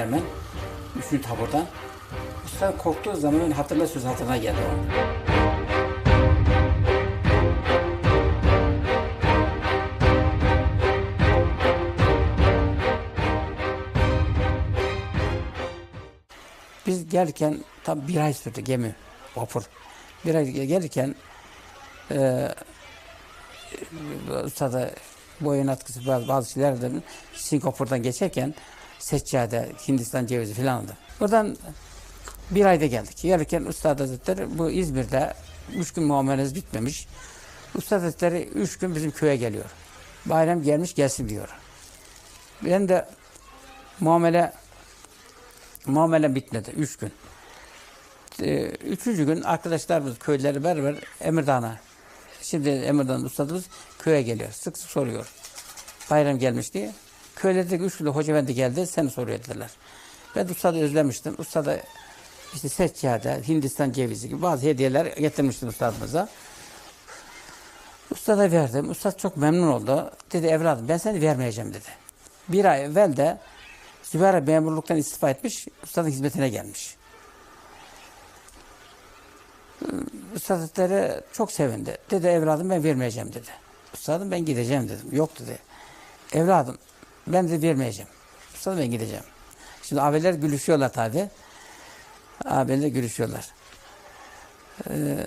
hemen. Üçüncü taburdan. Usta korktuğu zaman hatırla söz hatırına geldi o. Biz gelirken tam bir ay sürdü gemi, vapur. Bir ay gelirken eee ustada boyun atkısı bazı, bazı şeyler de Singapur'dan geçerken seccade, Hindistan cevizi filan aldı. Buradan bir ayda geldik. Gelirken Üstad Hazretleri bu İzmir'de üç gün muameleniz bitmemiş. Üstad Hazretleri üç gün bizim köye geliyor. Bayram gelmiş gelsin diyor. Ben de muamele muamele bitmedi. Üç gün. Ee, Üçüncü gün arkadaşlarımız köyleri beraber Emirdağ'a Şimdi Emirdağ'ın ustadımız köye geliyor. Sık sık soruyor. Bayram gelmiş diye. Köylerdeki üç kilo hoca efendi geldi seni soruyor dediler. Ben de ustadı özlemiştim. Ustada işte seccade, Hindistan cevizi gibi bazı hediyeler getirmiştim ustadımıza. Ustada verdim. Ustad çok memnun oldu. Dedi evladım ben seni vermeyeceğim dedi. Bir ay evvel de Zübeyir memurluktan istifa etmiş, ustadın hizmetine gelmiş. Üstad Hazretleri çok sevindi. Dedi evladım ben vermeyeceğim dedi. Üstadım ben gideceğim dedim. Yok dedi. Evladım ben de vermeyeceğim. Üstadım ben gideceğim. Şimdi abiler gülüşüyorlar tabi. Abiler gülüşüyorlar. Ee,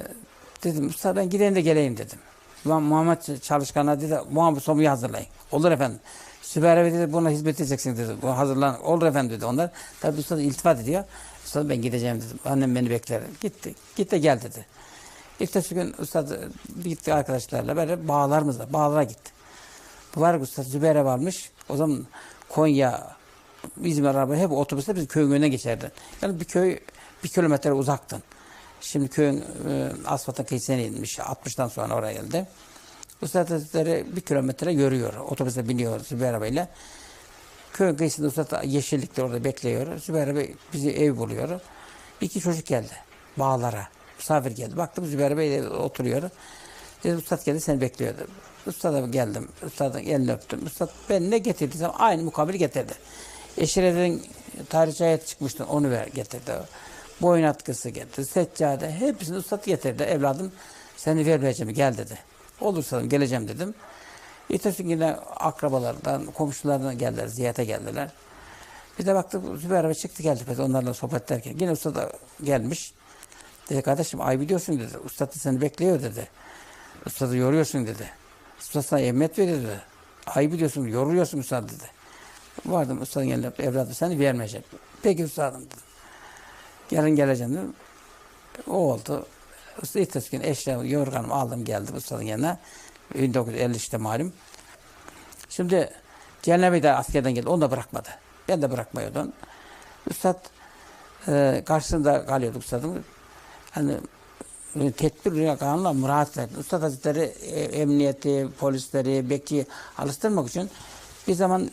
dedim usta ben gideyim de geleyim dedim. Muham- Muhammed Çalışkan'a dedi Muhammed Somu'yu hazırlayın. Olur efendim. Sübeyir abi dedi buna hizmet edeceksin dedi. Bu hazırlan. Olur efendim dedi onlar. Tabi usta iltifat ediyor. Usta ben gideceğim dedim. Annem beni bekler. Gitti. Git de gel dedi. İlk gün ustad gitti arkadaşlarla böyle bağlarımızla bağlara gitti. Mübarek usta Zübeyir'e varmış. O zaman Konya, İzmir araba hep otobüste biz köyün önüne geçerdi. Yani bir köy bir kilometre uzaktın. Şimdi köyün e, asfaltın kıyısına inmiş. 60'tan sonra oraya geldi. Usta Hazretleri bir kilometre yürüyor. Otobüse biniyor Zübeyir arabayla. Köyün kıyısında usta yeşillikte orada bekliyor. Zübeyir Bey bizi ev buluyor. İki çocuk geldi bağlara. Misafir geldi. Baktım Zübeyir Bey de oturuyor. Dedim Ustad geldi seni bekliyordu. Ustad'a geldim. Ustad'ın elini öptüm. Ustad ben ne getirdiysem aynı mukabili getirdi. Eşire'den tarihçi ayet çıkmıştı onu ver getirdi. Boyun atkısı getirdi. Seccade hepsini Ustad getirdi. Evladım seni vermeyeceğim gel dedi. Olursa geleceğim dedim. Ertesi yine akrabalardan, komşulardan geldiler, ziyarete geldiler. Bir de baktık Zübeyir abi çıktı geldi onlarla sohbet ederken. Yine usta da gelmiş. Dedi kardeşim ay biliyorsun dedi. Usta da seni bekliyor dedi. Usta da yoruyorsun dedi. Usta sana emniyet veriyor dedi. Ay biliyorsun yoruluyorsun usta dedi. Vardım ustanın yanına evladım seni vermeyecek. Peki ustadım dedim. Yarın geleceğim dedim. O oldu. Usta ertesi gün eşya yorganımı aldım geldim ustanın yanına. 1953'te malum. Şimdi Cennebi de askerden geldi. Onu da bırakmadı. Ben de bırakmıyordum. Üstad e, karşısında kalıyorduk üstadın. Hani tedbir kanunla muraat verdi. Üstad Hazretleri e, emniyeti, polisleri, bekçiyi alıştırmak için bir zaman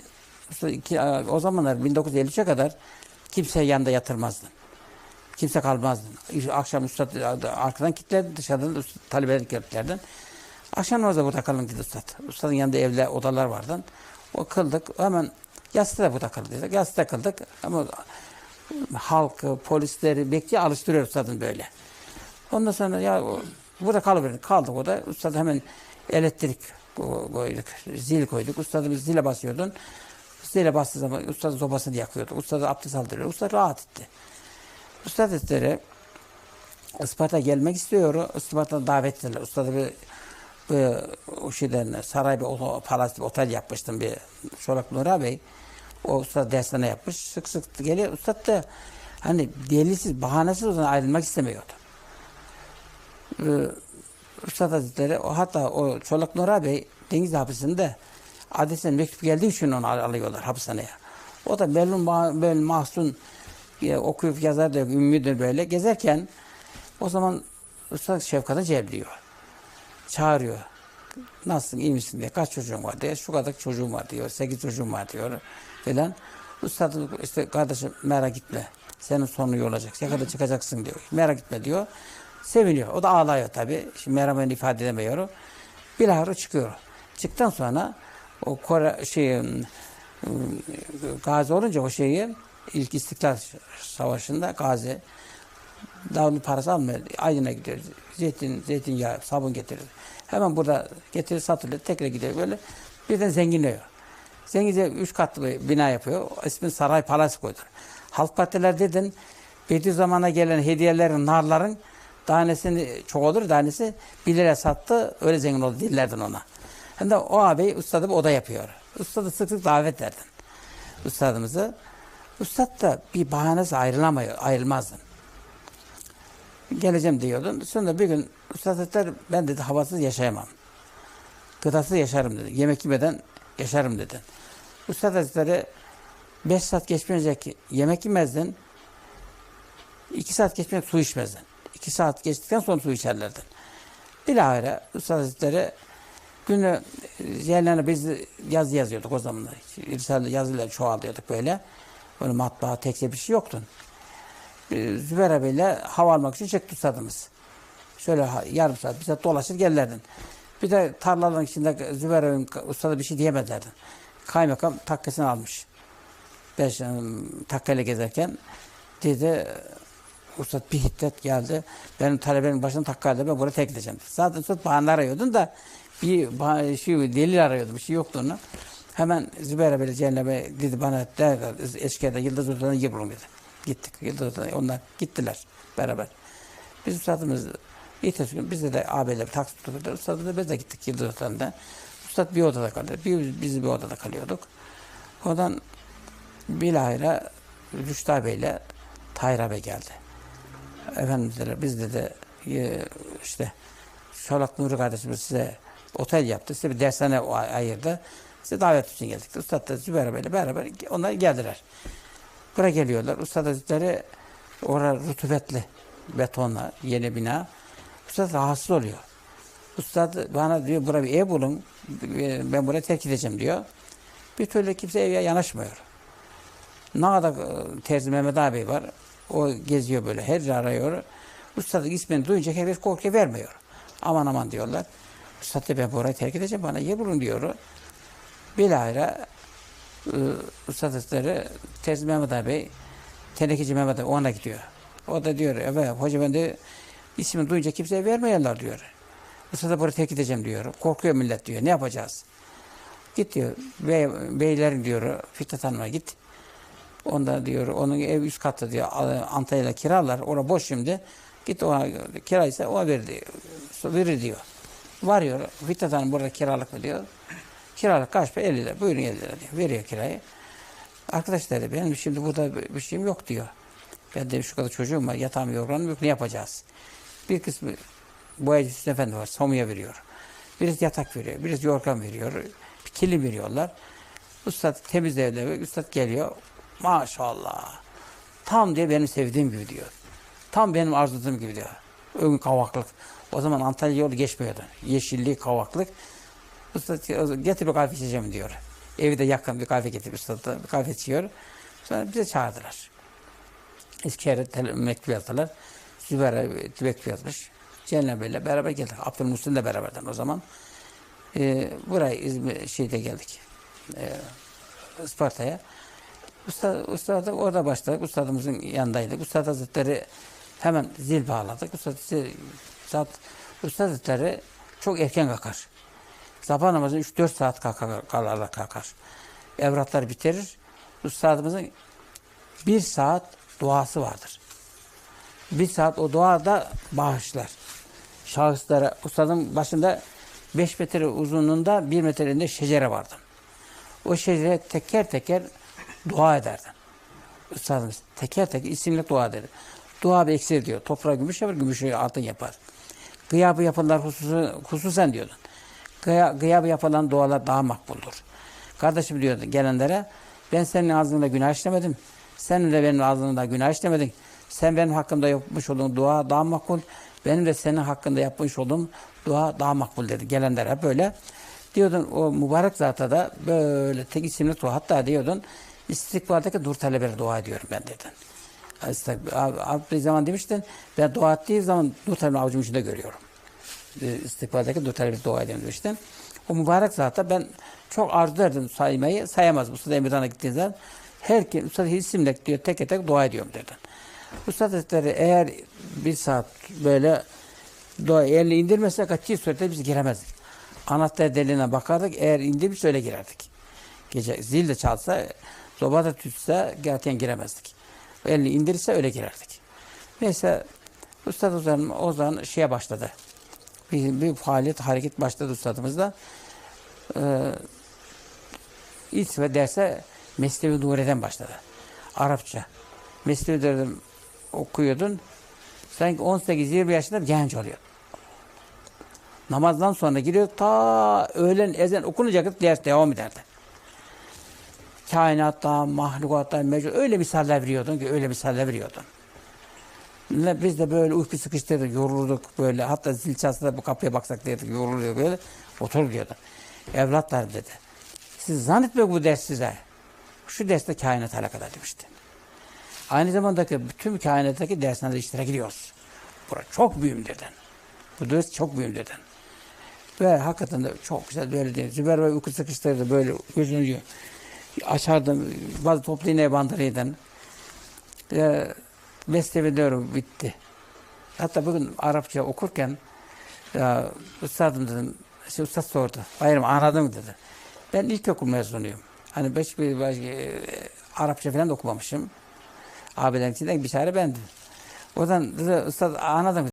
o zamanlar 1953'e kadar kimse yanında yatırmazdı. Kimse kalmazdı. Akşam üstad arkadan kilitlerdi, dışarıdan üstad, talebeler kilitlerden. Akşam namazı burada kalın dedi üstad. Ustadın yanında evler, odalar vardı. O kıldık. Hemen yastığı da burada kıldık. Yastığı kıldık. Ama halkı, polisleri, bekçi alıştırıyor ustadın böyle. Ondan sonra ya burada kalıverdik. Kaldık orada. Ustad hemen elektrik ko- koyduk. Zil koyduk. Ustadımız zile basıyordun. Zile bastığı zaman ustadın sobasını yakıyordu. Ustad abdest aldırıyor. Ustad rahat etti. Ustad Hazretleri Isparta gelmek istiyor. Isparta'dan davet ettiler. Ustad bir, bir o şeyden saray bir oto, palas bir otel yapmıştım bir Çolak Nura Bey. O usta derslere yapmış. Sık sık geliyor. Ustad da hani delilsiz, bahanesiz o zaman ayrılmak istemiyordu. Ee, Üstad Hazretleri hatta o Çolak Nura Bey Deniz Hapisi'nde adresinden mektup geldiği için onu al- alıyorlar hapishaneye. O da belli, ma belli mahzun e, okuyup yazar da yok, ümmüdür böyle gezerken o zaman Üstad Şefkat'ı cevliyor. Çağırıyor. Nasılsın, iyi misin diye. Kaç çocuğun var diye. Şu kadar çocuğum var diyor. Sekiz çocuğum var diyor. Falan. Üstad işte kardeşim merak etme. Senin sonun iyi olacak. Yakada çıkacaksın diyor. Merak etme diyor. Seviniyor. O da ağlıyor tabii. Şimdi merhametini ifade edemiyor. Bilahare çıkıyor. Çıktıktan sonra o Kore şey gazi olunca o şeyi İlk İstiklal Savaşı'nda Gazi davul parası almıyor. Aydın'a gidiyor. Zeytin, zeytinyağı, sabun getirir. Hemen burada getirir satılıyor. Tekrar gidiyor böyle. Birden zenginliyor. Zengince üç katlı bir bina yapıyor. İsmini Saray Palas koydu. Halk partiler dedin Bediüzzaman'a gelen hediyelerin, narların tanesini çok olur tanesi 1 liraya sattı. Öyle zengin oldu dillerden ona. Hem de o abi ustadı bir oda yapıyor. Ustadı sık sık davet ederdin. Ustadımızı. Ustad da bir bahanesi ayrılamıyor, ayrılmazdın. Geleceğim diyordun. Sonra bir gün Ustad Hazretleri ben dedi havasız yaşayamam. Gıdasız yaşarım dedi. Yemek yemeden yaşarım dedi. Ustad Hazretleri 5 saat geçmeyecek yemek yemezdin. 2 saat geçmeyecek su içmezdin. 2 saat geçtikten sonra su içerlerdin. Bilahare Ustad Hazretleri günü yerlerine biz yazı yazıyorduk o zamanlar. İrsal yazılar çoğalıyorduk böyle. Böyle matbaa, tekse bir şey yoktu. Ee, Zübeyir abiyle hava almak için çıktı ustadımız. Şöyle yarım saat, bir saat dolaşır gelirlerdi. Bir de tarlaların içinde Zübeyir abinin ustada bir şey diyemezlerdi. Kaymakam takkasını almış. Beş ım, takkayla gezerken dedi Ustad bir hiddet geldi. Benim talebenin başına takkayla ben buraya tek gideceğim. Zaten Ustad bahane arıyordun da bir bah- şey, delil arıyordum. Bir şey yoktu onun. Hemen Zübeyir abiyle Cennebe dedi bana der, Eşkı'da Yıldız Usta'dan bulun dedi. Gittik Yıldız Usta'dan. Onlar gittiler beraber. Biz Ustadımız ertesi gün bizde de abiyle bir taksi tutuldu. Ustadımızla biz de gittik Yıldız Usta'nda. Ustad bir odada kaldı. Bir, biz bir odada kalıyorduk. Oradan bilahare Rüştü abiyle Tahir abi geldi. Efendim dediler, biz dedi e, işte Şolak Nuri kardeşimiz size otel yaptı. Size bir dershane ayırdı. Size davet için geldik. Ustad da Zübeyir abiyle beraber onlar geldiler. Buraya geliyorlar. Ustad Hazretleri orada rutubetli betonla yeni bina. Ustad rahatsız oluyor. Ustad bana diyor buraya bir ev bulun. Ben buraya terk edeceğim diyor. Bir türlü kimse eve yanaşmıyor. Nağda e, Terzi Mehmet abi var. O geziyor böyle. Her arıyor. Ustadın ismini duyunca herkes korkuya vermiyor. Aman aman diyorlar. Ustad da ben burayı terk edeceğim. Bana yer bulun diyor. Bilahare e, Ustad Hazretleri Terzi Mehmet abi Tenekeci Mehmet abi ona gidiyor. O da diyor evet hoca ben de ismini duyunca kimseye vermiyorlar diyor. Ustad'a buraya terk edeceğim diyor. Korkuyor millet diyor. Ne yapacağız? Git diyor. Bey, beylerin diyor Fikret Hanım'a git. Onda diyor onun ev üst katta diyor Al- Antalya'da kiralar. Orada boş şimdi. Git ona kiraysa o verir diyor. Verir diyor. Varıyor. Fikret Hanım burada kiralık mı diyor. Kiralık kaç para? 50 lira. Buyurun 50 lira diyor. Veriyor kirayı. Arkadaş dedi benim şimdi burada bir şeyim yok diyor. Ben de şu kadar çocuğum var. Yatağım yorganım yok. Ne yapacağız? Bir kısmı boyacı Hüsnü Efendi var. Somuya veriyor. Birisi yatak veriyor. Birisi yorgan veriyor. Bir kilim veriyorlar. Üstad temiz evde. Üstad geliyor. Maşallah. Tam diye benim sevdiğim gibi diyor. Tam benim arzuladığım gibi diyor. Ön kavaklık. O zaman Antalya yolu geçmiyordu. Yeşillik, kavaklık. Usta getir bir kahve içeceğim diyor. Evi de yakın bir kahve getirip usta bir kahve içiyor. Sonra bize çağırdılar. Eskişehir'e mektup yazdılar. Zübeyir'e mektup yazmış. Cenab-ı ile beraber geldik. Abdülmuhsin de beraberden o zaman. Ee, buraya İzmir şeyde geldik. Ee, Isparta'ya. Usta, usta da orada başladık. Ustadımızın yanındaydık. Ustad Hazretleri hemen zil bağladık. Ustad, Ustad, Ustad Hazretleri çok erken kalkar. Sabah namazını 3-4 saat kalkar, kalkar. Evratları bitirir. Üstadımızın bir saat duası vardır. Bir saat o duada bağışlar. Şahıslara, ustadın başında 5 metre uzunluğunda 1 metreinde şecere vardı. O şecere teker teker dua ederdi. Üstadımız teker teker isimle dua ederdi. Dua bir eksir diyor. Toprağı gümüş yapar, gümüşü altın yapar. Gıyabı yapılan hususu, hususen diyordun. Gıya, gıyabı yapılan dualar daha makbuldur. Kardeşim diyordu gelenlere, ben senin ağzında günah işlemedim. Sen de benim ağzımda günah işlemedin. Sen benim hakkımda yapmış olduğun dua daha makbul. Benim de senin hakkında yapmış olduğum dua daha makbul dedi. Gelenler hep böyle. Diyordun o mübarek zata da böyle tek isimli dua. Hatta diyordun istikbaldeki dur talebere dua ediyorum ben dedin. Abdü zaman demiştin ben dua ettiği zaman dur talebini avucumun içinde görüyorum. E, istikbaldeki dur talebere dua ediyorum demiştin. O mübarek zata ben çok arzu ederdim saymayı. Sayamaz. Mustafa Emirhan'a gittiğin zaman Her kim Üstad isimle diyor tek tek dua ediyorum dedi. Üstad Hazretleri eğer bir saat böyle dua elini indirmese kaçı surette biz giremezdik. Anahtar deliğine bakardık eğer indirmiş öyle girerdik. Gece zil de çalsa, soba da tütse zaten giremezdik. Elini indirirse öyle girerdik. Neyse Üstad Ozan, Ozan şeye başladı. Bir, bir faaliyet, hareket başladı üstadımızda. Ee, ilk ve derse Mesnevi Nure'den başladı. Arapça. Mesnevi dedim okuyordun. Sanki 18-20 yaşında genç oluyor. Namazdan sonra giriyor ta öğlen ezan okunacak ders devam ederdi. Kainatta, mahlukatta, mevcut öyle misaller veriyordun ki öyle misaller veriyordun. Biz de böyle uyku sıkıştırdık, yorulurduk böyle. Hatta zil çalsa da bu kapıya baksak dedik, yoruluyor böyle. Otur diyordu. Evlatlar dedi. Siz zannetmeyin bu ders size. Şu derste kainat alakadar demişti. Aynı zamandaki bütün kainattaki derslerde iştirak ediyoruz. Bura çok mühim dedin. Bu ders çok mühim dedin. Ve hakikaten de çok güzel böyle değil. Züber Bey uyku sıkıştırdı böyle gözünü açardım. Bazı toplu iğneye bandırıyordum. Ee, Mesleği diyorum bitti. Hatta bugün Arapça okurken ya, üstadım dedim. Işte ustad sordu. Bayram anladın mı dedi. Ben ilkokul mezunuyum. Hani beş bir baş, e, Arapça falan da okumamışım. Abilerin içinden bir çare bendim. Oradan dedi, ustad anladın mı?